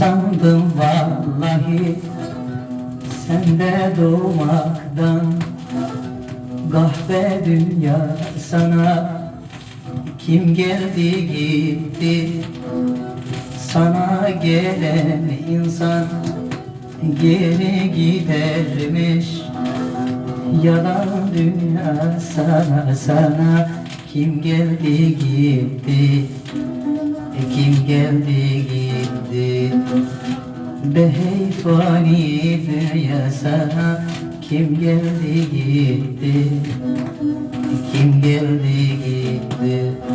sandım vallahi. Sende doğmaktan Kahve dünya sana. Kim geldi gitti? Sana gelen insan Geri gidermiş. Yalan dünya sana sana. Kim geldi gitti kim geldi gitti? Behey fani dünya sana Kim geldi gitti? Kim geldi gitti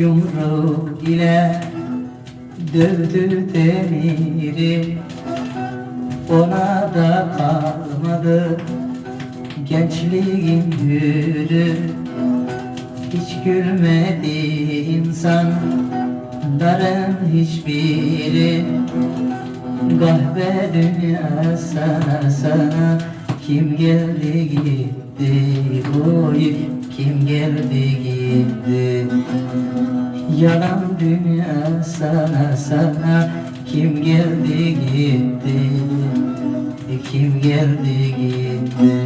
Yumruğu ile dövdü demiri. Ona da kalmadı gençliğin hürü. Hiç gülmedi insanların hiçbiri. Kahve dünya sana sana Kim geldi gitti? Oy Kim geldi gitti Yalan dünya sana sana Kim geldi gitti? Kim geldi gitti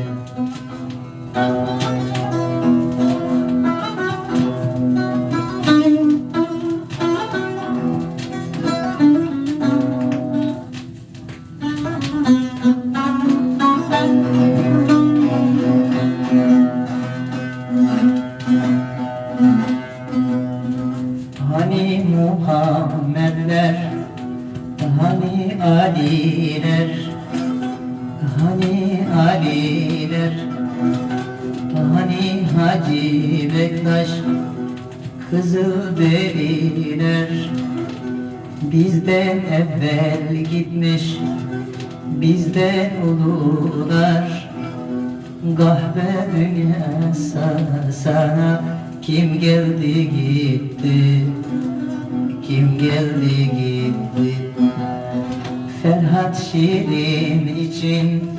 Hani Aliler Hani Aliler Hani Hacı Bektaş Kızıl deriler Bizden evvel gitmiş Bizden ulular. Kahve dünya sana Kim geldi gitti? Kim geldi gitti Ferhat Şirin için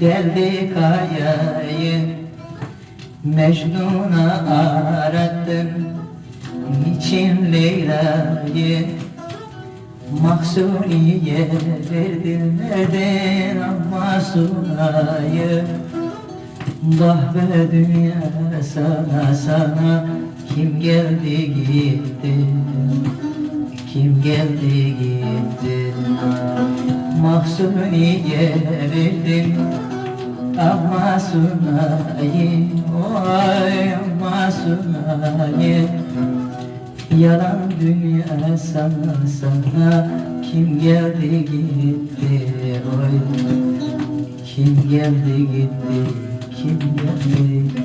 Deldi kayayı Mecnun'a arattım Niçin Leyla'yı? Mahsuniye verdim nereden ama sunayı? Kahve dünya sana sana Kim geldi gitti? Kim geldi gitti Mahsuniye verdim. Ama sunayı Oy ama sunayı. Yalan dünya sana sana Kim geldi gitti? Oy Kim geldi gitti Kim geldi